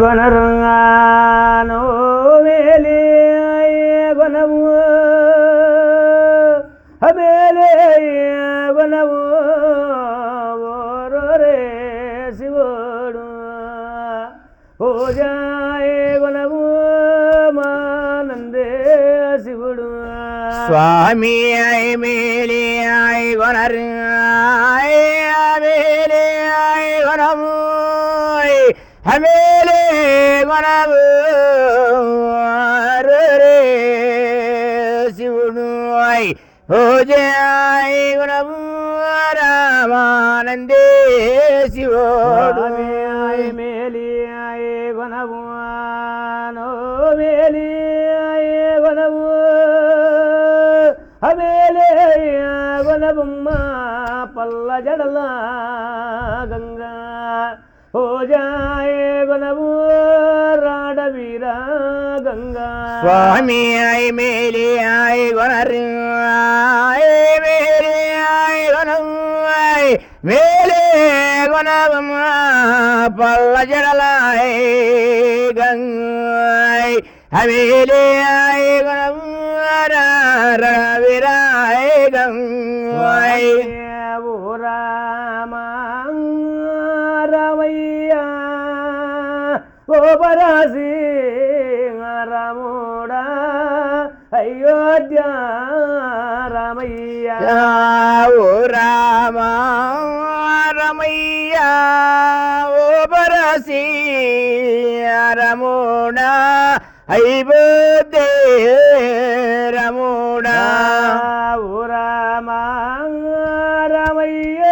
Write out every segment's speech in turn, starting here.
కొనరుగాను మేలే కొనము మేలే కొనము ఓరోరే శివుడు. పూజాయ కొనము మానందే శివుడు. స్వామి ఐ మేలి ఐ గొనరు ఐ మేలి ఐ కొనము హమేలే ఐ పూజాయ కొనము రామానందే శివుడు స్వామియాయ మేలియాయ గొనవునో మేలియాయ గొనవు అమేలేయ గొనవమ్మ పల్ల జడల గంగా. ఓజాయ గొనవు రాడవీరా గంగా. స్వామి ఐ మేలి ఐ కొనరు ఐ మేలే కొనవమ్మ పల్ల జడలాయ్ గంగాయ్ హవేలే ఐ కొనము రవిరాయ్ గంగాయ్ ఓ రామ రామయ్య ఓ పరాసి రాముడా అయోధ్య రామయ్య ఓ రామ రమోడా అయిపోతే రమోడా రామ రామయ్య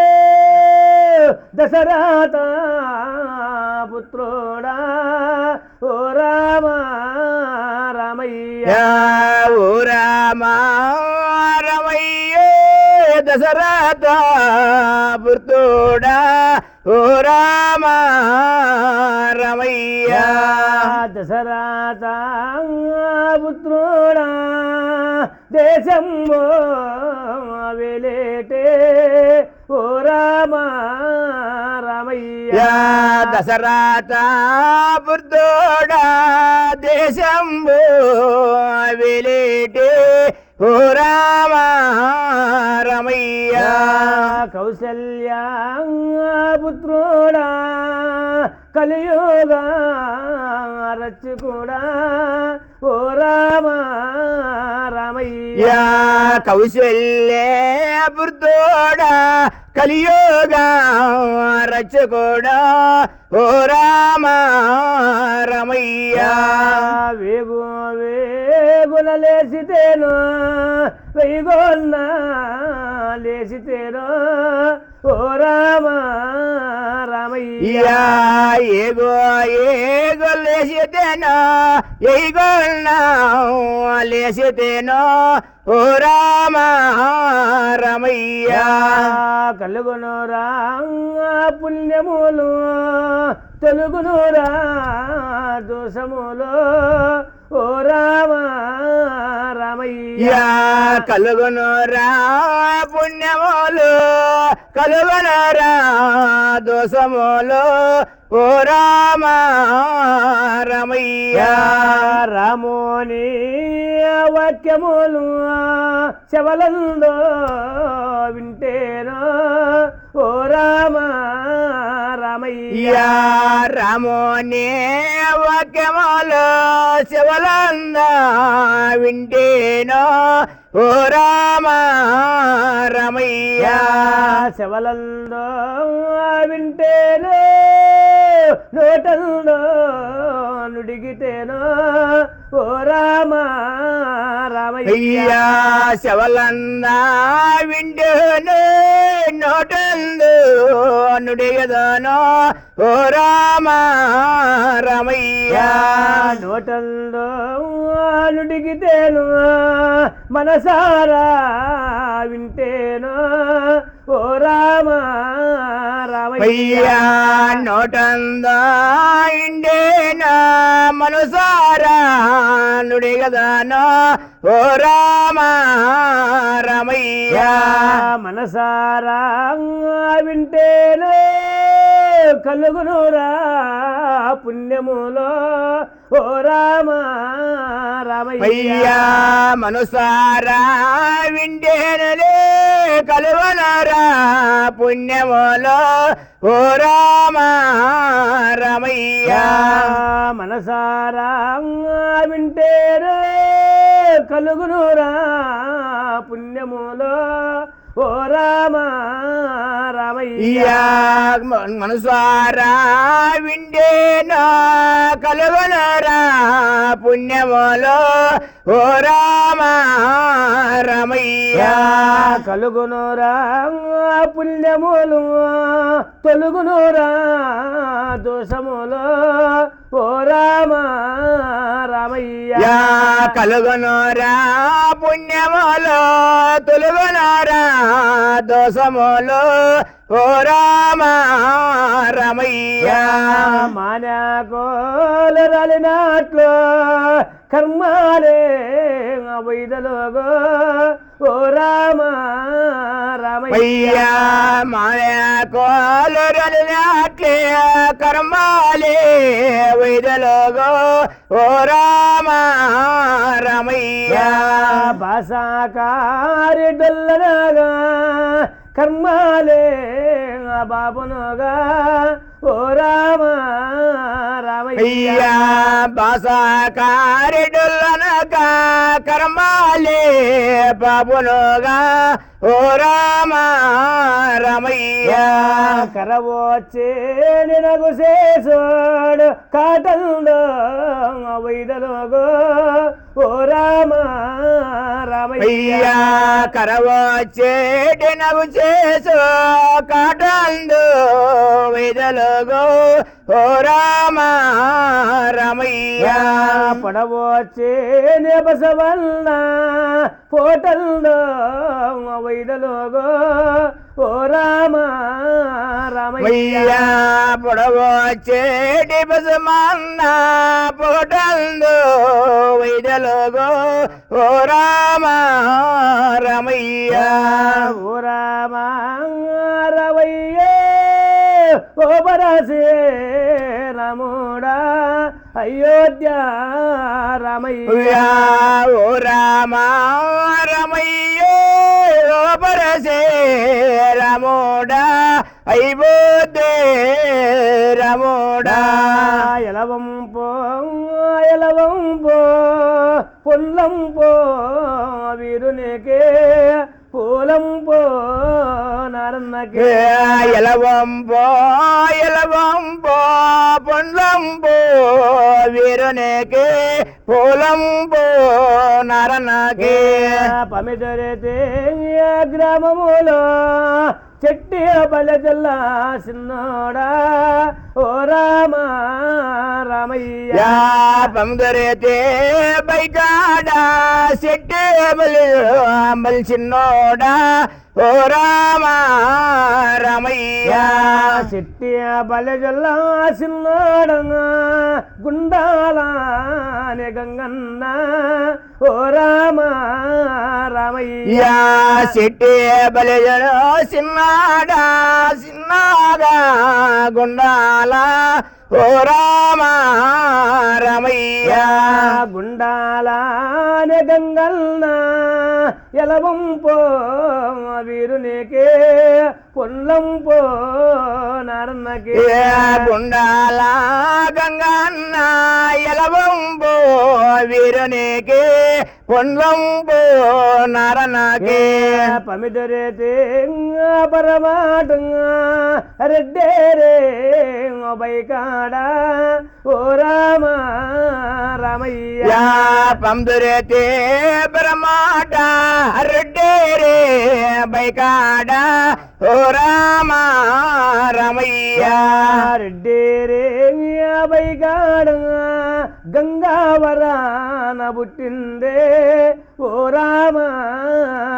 దశరథ పుత్రోడా. ఓ రామ రామయ్య ఓ రామ రమయ్య దశరథ పుత్రుడా. ఓ రామ రమయ్య. దశరథ పుత్రుడా దేశం వెలేటే. ఓ రామ రామయ్య. దశరథ పుత్రుడా దేశంబు వెలేటే. ఓ రామ రమయ్య. కౌసల్య పుత్రుడా కలియుగా రచ్చుకుడా ఓ రామ రామయ్య. కౌశల్య బుద్ధోడా కలియోగా రచకోడా. ఓ రామ రమయ్య. వేగు వేగున లేసితేను వెయ్యగొన్న లేసితేను ఓ రామ రామయ్య. ఏగో ఏగో లేసితేనో ఏగోన్నా లేసితేనో ఓ రామ రమయ్య. కలుగును రా పుణ్యములు తెలుగును రా దోషములు. యా కలుగును రా పుణ్యములు కలుగును రా దోషములు. ఓ రామ రమయ్య. రామోని వాక్యములు శవలందో వింటేనో? ఓ రామ రామయ్య. రామోనే వాక్యములు శివలంద వింటేనో ఓ రామ రమయ్య. శివలందో వింటేనో నోటందో నుడిగితేనో ఓ రామ అయ్యా శవలందా విండును నోటందు నుడిగదను ఓ రామ రమయ్య. నోటందో నుడిగితేను మనసారా వింటేను. ఓ రామ రామయ్య. నోటందా ఇండేనా మనసారా నుడిగదను ఓ రామ రమయ్య. మనసారా వింటేను కలుగునురా పుణ్యములో. ఓ రామ రామయ్య. మనుసారా వింటేనలే కలువనరా పుణ్యములో. ఓ రామ రమయ్యా. మనసారా వింటేరు కలుగునురా పుణ్యములో. ఓ రామా మనసారా వింటేనా కలువనరా పుణ్యములో. ఓ రామ రమయ్యా. కలుగునురా పుణ్యములు తొలుగునురా దోషములు. ఓ రామ రామయ్య. కలుగునరా పుణ్యములో తొలుగునరా దోషములు. ఓ రామ రమయ్యా. మాన్యాకోలు రాలినట్లు కర్మాలే వైదలోగో ఓ రామ రామయ్య. మాయ కోలరలినట్లే కర్మాలే వైదలోగో ఓ రామ రమయ్యా. భాషాకారి డొల్లనగా కర్మాలే బాబునగా. ఓ రామ రామయ్య. బాసాకారెడులనక కర్మాలే బాబులుగా ఓ రామ రమయ్యా. కరవచ్చే నినగు శేషోడు కాటంలో వైదలోగో. ఓ రామ రామయ్య. కరవచ్చేటి నగు చేసు కాటందు విదలుగో. ఓ రామ రమయ్యా. పడవచ్చే నెబసవల్ల పోటల్లో వైదలోగో. ఓ రామ రామయ్య. అయ్యా పొడవచ్చేటి బసమన్న పొటందు విదలుగో. ఓ రామ రమయ్యా. ఓ రామ రవయ్యే ఓ బరసే రముడా. అయోధ్య రామయ్య. ఓ రామ రమయ్యో. పరసే రమోడా అయిపోతే రమోడా. ఎలవంపో ఎలవంపో పొల్లంపో వీరునికే పూలంపో నరన్నకే. ఎలవంపో ఎలవంపో పొండ్లంపో వీరునికి పూలంపో నరనకే. పమిదరితే గ్రామములో చెట్టి బలజల్లా సిన్నోడా. ఓ రామ రామయ్య. పందరైతే బైకాడ సెట్టే బలి చిన్నోడా. ఓ రామ రమయ్యా. చెట్టి బలజల్లా సిన్నోడంగా గుండాలానే గంగన్న. ఓ రామ రామయ్య. యా సెట్టే బలి చిన్నాడా చిన్నాగా గుండాల ఓ రామ రమయ్యా. గుండాలానే గంగన్న ఎలవంపో వీరునికే పొల్లంపో నరన్నకే గుండాల గంగన్న ఎలవంబో వీరునికి పొండ్లంబో నరనకే పమిదరేతే పరమాటంగా రెడ్డేరే బైకాడ ఓ రామ రామయ్య యా పందురైతే బ్రహ్మాట రెడ్డేరే బైకాడ ఓ రామ రమయ్యా రెడ్డేరే బైకాడ గంగావరాన పుట్టిందే ఓ రామ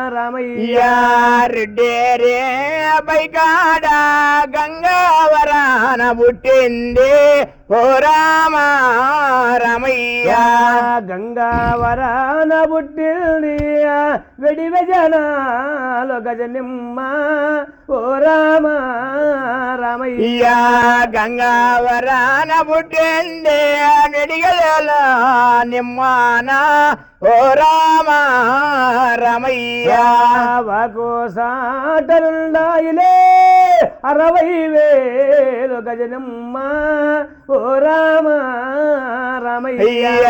రామయ్య. యా రెడ్డేరే బైకాడ గంగావరాన పుట్టిందే ఓ రామ రమయ్య. గంగావరాన పుట్టింది వెడి వెజనాలు గజనిమ్మ. ఓ రామ రామయ్య. గంగావరాన పుట్టిందే నిడిగల నిమ్మాన. ఓ రామ రమయ్య. వాకు సాటలుండాయిలే అరవై వేలు గజనమ్మ ఓ రామ రామయ్య.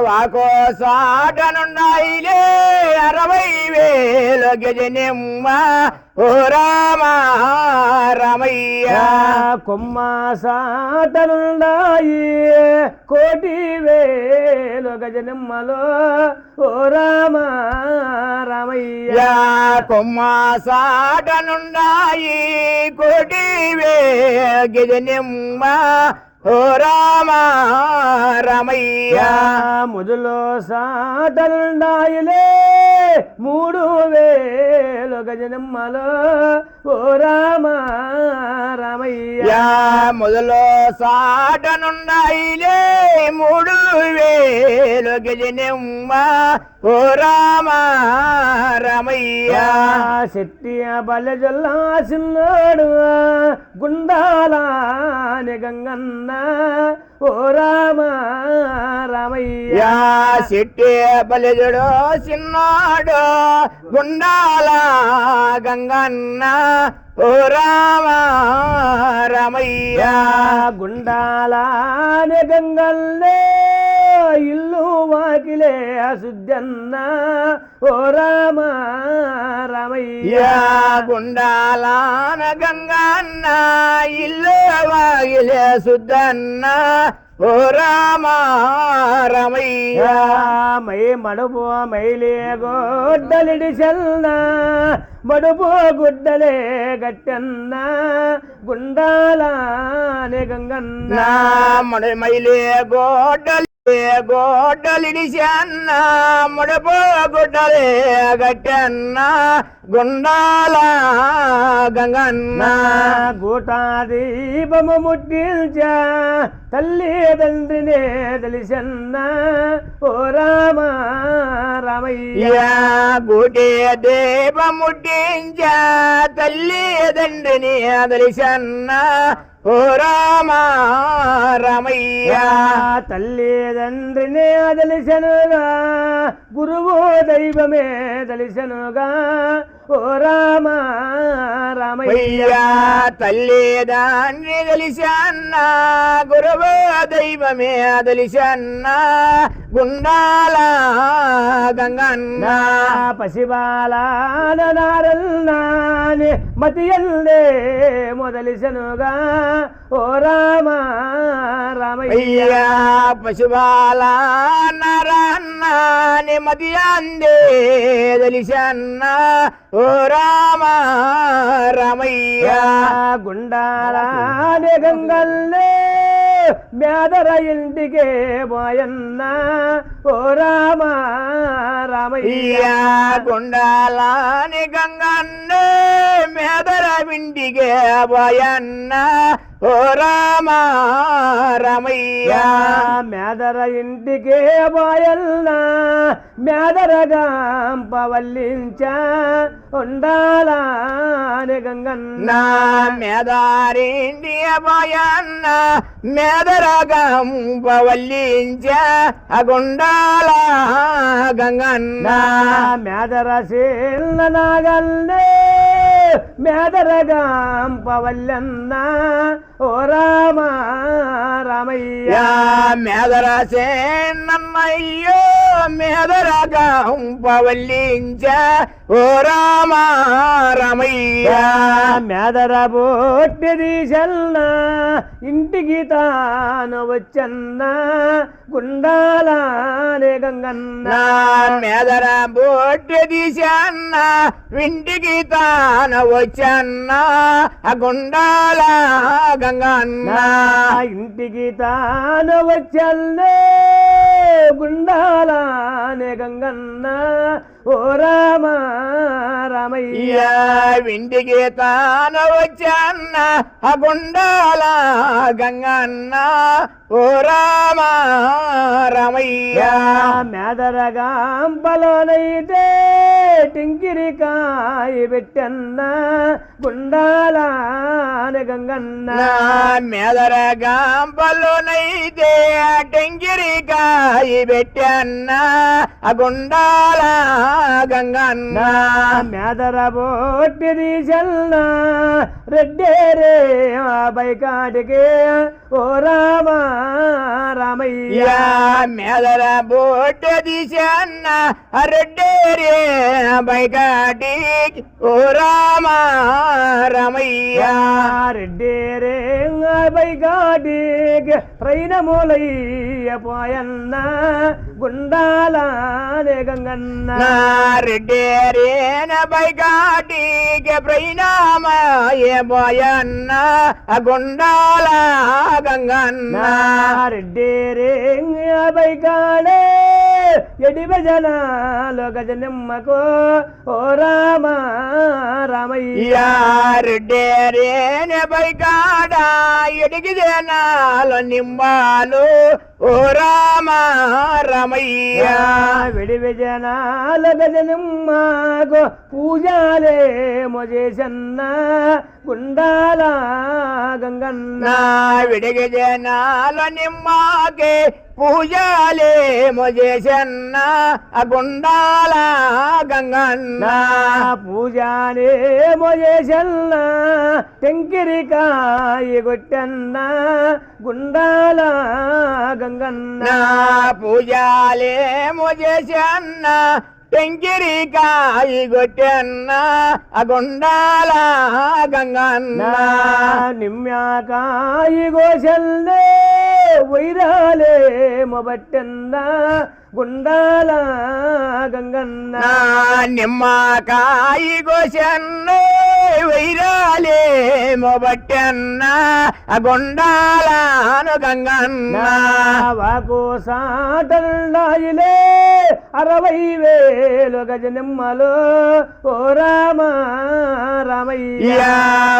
వాకో సాటనున్నాయిలే అరవై వేలు గజనమ్మ. ఓ రామ రమయ్య. కొమ్మ సాటలుండాయి కోటి వేలు గజనమ్మలో. ఓ రామ రామయ్య. కొమ్మ సాటనున్నాయి కోటి వే గజనిమ్మ. ఓ రామ రమయ్య. ముదులో సాటలుండాయిలే మూడు వేలు గజనమ్మలో. ఓ రామ రామయ్య. మొదలో సాటనున్నాయిలే మూడు వేలు గజనిమ్మ. ఓ రామ రమయ్య. శెట్టి బలజల్లా సిన్నాడు గుండాలాని గంగన్న ఓ రామ రామయ్య. సిట్టి బలిజుడు సిన్నాడు గుండాల గంగన్న. ఓ రామ రమయ్య. గుండాలాని ఇల్లు వాకిలే అశుద్ధన్న. ఓ రామ రామయ్య. గుండాలాన గంగన్న ఇల్లు వాగిలే సుద్దన్న ఓ రామ రమయ్య. మై మడుపు మైలే గొడ్డలిడి చల్న. మడుపు గుడ్డలే గట్టన్న. గుండాలానే గంగన్న. మడి మైలే గోడలే గోడలిడిసన్న ముడపో గుడ్డలే గట్టన్న గుండాల గంగన్న. గూటా దీపము ముట్టిల్చా తల్లి తండ్రినే తెలిసన్న. ఓ రామ రామయ్య. యా గుడే దేవ ముట్టించ తల్లి తండ్రిని అదలిసన్న ఓ రామ రమయ్య. తల్లి తండ్రినే తెలిసనుగా గురువు దైవమే తెలిసనుగా ఓ రామ రామయ్య. అయ్యా తల్లి దాన్ని తెలిసన్న గురువు దైవమే తెలిసన్న గుండాల గంగన్న. నా పసిబాలాన నారల్నాని మతియల్లే మొదలిసనుగా. ఓ రామ రామయ్య. అయ్యా పశుబాల నరన్న నిమతి అందే తెలిసన్న ఓ రామ రమయ్య. గుండాలాని గంగల్లే. మేదర ఇంటికే పోయన్న ఓ రామ రామయ్య. ఇయ్యా గుండాలని గంగన్న మేదర వింటిగే భయన్న ఓ రామ రమయ్య. మేదర ఇంటికే పోయన్న మేదరగా పవల్లించ ఉండాలని గంగన్న. మేదారింటి భయన్న మేదరగం పవల్లించ అగుండాల గంగన్న. మేదర శీల నాగల్లే. మేదరగాం పవల్లన్న. ఓ రామ రామయ్యా. మేదరాసే మేదర మేదరగం పవల్లించ ఓ రామ రమయ్య. మేదర బొట్టి చల్ల ఇంటికి తాను వచ్చన్న గుండాలనే గంగన్న. మేదర బొట్టు తీసన్న ఇంటికి తాను వచ్చన్న గుండాల గంగన్న. ఇంటికి తాను వచ్చల్లే గుండాల నే గంగన్న ఓ రామ రామయ్య. వింటికి తాను వచ్చన్న ఆ గుండాల గంగన్న ఓ రామ రమయ్య. మేదరగాంపలోనైతే టింకిరికాయ పెట్టన్న గుండాలాని గంగన్న. నా మెదర గాంపలోనైతే టెంగిరికాయి పెట్టన్న ఆ గుండాల గంగన్న. నా మేదర బొట్టి తీసన్న రెడ్డేరే బైకాటికి. ఓ రామ రామయ్య. మెదర బోట దిశన్న రెడ్డేరే బైకాటి ఓ రామ రమయ్య. రెడ్డేరే బైకాటికి. ప్రైనమూలయ్య పోయన్న గుండాలానే గంగన్న రెడ్డేరేన బైకాటికి ప్రైనామయ బోయన్న గుండాల గంగన్న రెడ్డేరే బైకాడే ఎడిబ జనాలు గజ నిమ్మకు ఓ రామ రామయ్య. రెడ్డేరేన బైకాడ ఎడికి జనాలు నింబాలు. ఓ రామ రమయ్య. విడివి జనాలు గజ నిమ్మకు పూజాలే మొజేసన్న గుండాల గంగన్న. విడిగి జనాల నిమ్మకే పూజలే మొజేసన్న ఆ గుండాల గంగన్న. నా పూజానే మొజేసన్న టెంకిరికాయ కొట్టన్న గుండాల గంగన్న. పూజలే మొజేసన్న టెంకిరికాయి గొట్టన్న ఆ గుండాల గంగన్న. నిమ్యాకాయ గోసల్నే వైరాలే మొబట్టన్న గుండాల గంగన్న. నిమ్మకాయి గోసన్న వైరాలే మొబట్టన్న ఆ గుండాలను గంగన్న. వాకు అరవై వేలు గజ నిమ్మలు ఓ రామ రామయ్య.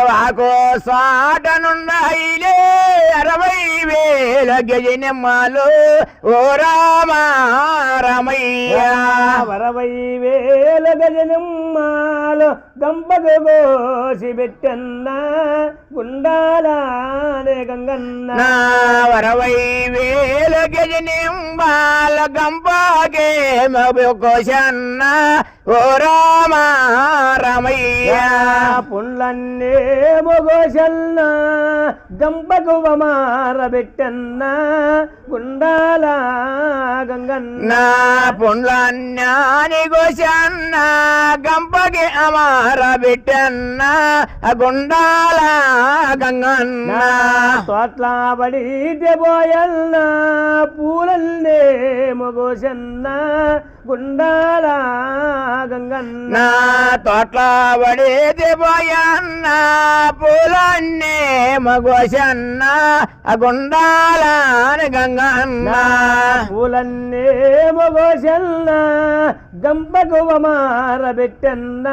వాకో సాటనున్నాయిలే అరవై వేల గజనిమ్మలు. ఓ రామ రమయ్య. అరవై వేల గజ కోసి పెట్టన్న గుండాలనే గంగన్న నా అరవై వేల గజనింబాల గంపాకే మోసన్న ఓ రామ రమయ్య. పుండ్లన్నీ మొగోసన్న గంపకు వమార పెట్టన్న గుండాల గంగన్న. నా పుండ్లన్నాని గోసన్న గంపకి అమార బిట్టన్న గుండాల గంగన్న. తోట్ల పడితే పోయన్న పూలన్నే మొగోసన్న గుండాల గంగన్న. నా తోట్ల పడేది పోయన్న పూలన్నే మగోసన్న గుండాల గంగన్న. పూలన్నే మొగోసన్న గంపకు వమార పెట్టన్న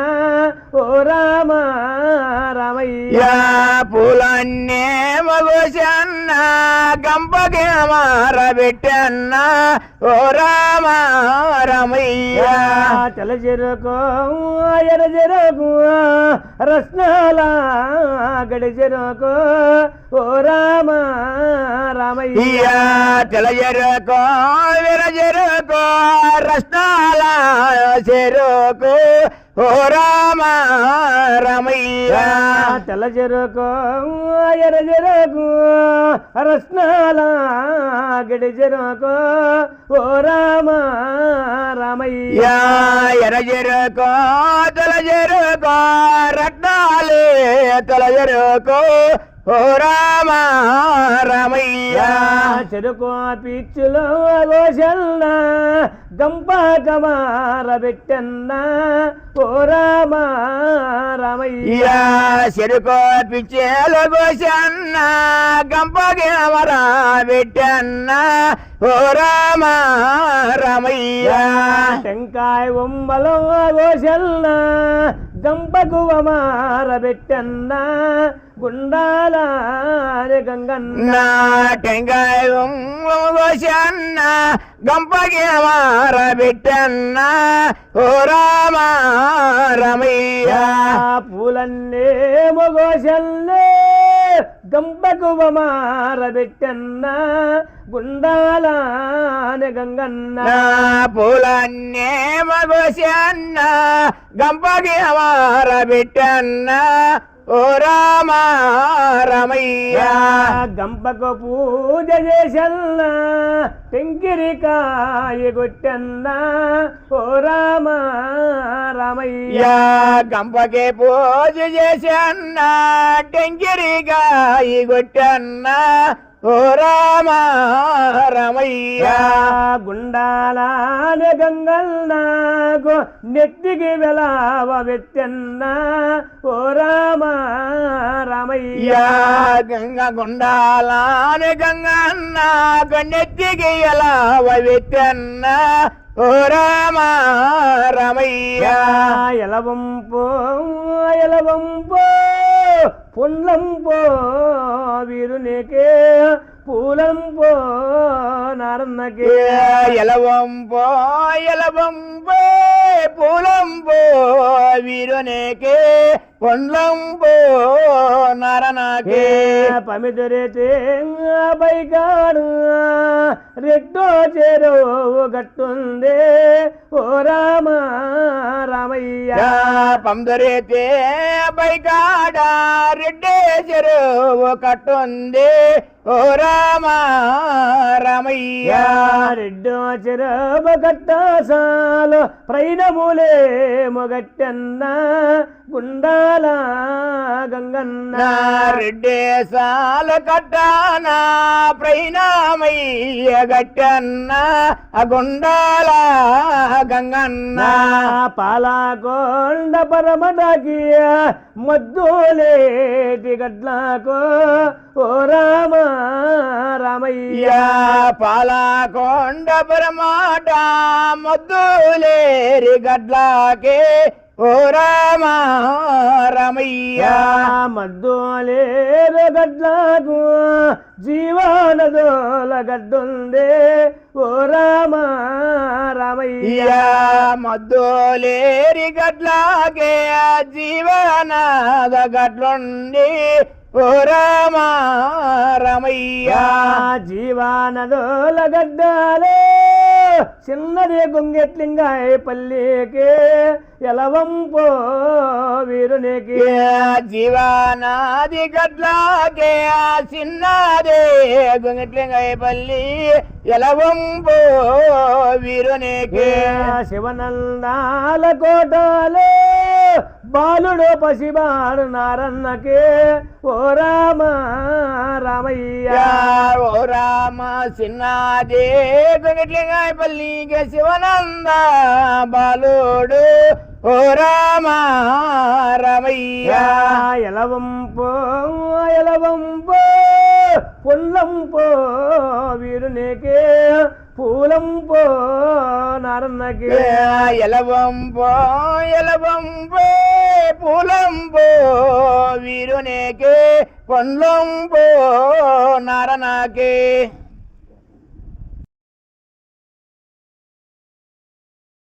ఓ రామ రామయ్య. పూలన్నే మగోసన్న గంపకి అమార బిట్టన్న ఓ రామ రమయ్య. తెల చెరుకు ఎర చెరుకు రత్నాల గడి చెరుకు ఓ రామ రామయ్య. ఇయ్యా తెలజరుకో విరజరుకో రత్నాల చెరుకు ఓ రామ రమయ్య. తెల్ల చెరుకు ఎర చెరుకు రత్నాల గడి చెరుకు. ఓ రామ రామయ్య. యా ఎరజరుకో తెలజరుకో రత్నాలే తెలజరుకో ఓ రామ రమయ్య. చెరుకు పిచ్చులో గోషల్ల గంప కమార పెట్టన్న ఓ రామ రామయ్య. చెరుకో పిచ్చేలు గోసన్న గంపకి అమరా పెట్టన్న ఓ రామ రమయ్య. టెంకాయ ఉమ్మలో గోషల్ల గంపకు అమార పెట్టన్న గుండాల గంగన్న. నా టెంకాయ గోసన్న గంపకి అమర పెట్టన్న ఓ రామ రమయ్య పూలన్నే మొగోషల్లే గంపకు మారబెట్టన్న గుండాల గంగన్న. పూలన్నే మగోసి అన్న గంపకి మారబెట్టన్న ఓ రామ రమయ్య. గంపకు పూజ చేసన్న టెంకిరికాయ కొట్టన్న ఓ రామ రామయ్య. గంపకి పూజ చేసి అన్న టెంకిరిగా ఈ కొట్టన్న. ఓ రామ రమయ్య గుండాల గంగల్నాకు నెత్తికి వెలావ వెత్తన్న. ఓ రామ రామయ్య. గంగ గుండాలాని గంగన్న గన్నెత్తికి ఎలా వెత్తన్న. ఓ రామ రమయ్య. ఎలవంపో ఎలవంపో. பொன்னம் போவிருநேகே పుల్లంపో వీరునికే పూలంపో నారన్నకే ఎలవంపో ఎలవంపో పూలంపో వీరునేకే. పొండ్లంపో నరనాకే. పమిదురితే పైకాడు రెట్టో చెరో గట్టుంది. ఓ రామ రామయ్య. యా పందరైతే బైకాడ రెడ్డే చెరువు కట్టుంది ఓ రామ రమయ్య. రెడ్డో చెరవ గట్టాసాలు ప్రైనములే మొగట్టన్న గుండాల గంగన్న. రెడ్డే సాల కట్టాన ప్రైనామయ్య గట్టన్న అగుండాల గంగన్న. నా పాలకొండ పరమదకి మద్దులేటి గడ్లకు ఓ రామ రామయ్య. పాలకొండ పరమాట మద్దులేరి గడ్లాకే. ఓ రామ రమయ్య. మద్దులేరు గడ్లకు జీవనదోల గడ్డుందే. ఓ రామ రామయ్య. మద్దులేరి గడ్లాకే జీవనాద గడ్లుండి ఓ రామ రమయ్య. జీవానదోల గడ్డాలే చిన్నది గుంగెట్లింగాయ పల్లికి ఎలవంపో వీరునికి. జీవనాది గడ్లాకే చిన్నదే గుంగిట్లింగై పల్లి ఎలవంబో వీరునికి. శివనందాల కోటలే బాలుడు పసిబాడు నారన్నకే ఓ రామ రామయ్య. ఓ రామ చిన్నదే గుంగిట్లింగై పల్లికి శివనంద బాలుడు. ఓ రామ రమయ్య. ఎలవంపో ఎలవంపో పుల్లంపో పూలం పో నారన్నకి. వీరునికే పో నారన్నకే ఎలవంబో పూలం పో వీరునేకే పొన్లం పో నారనాకే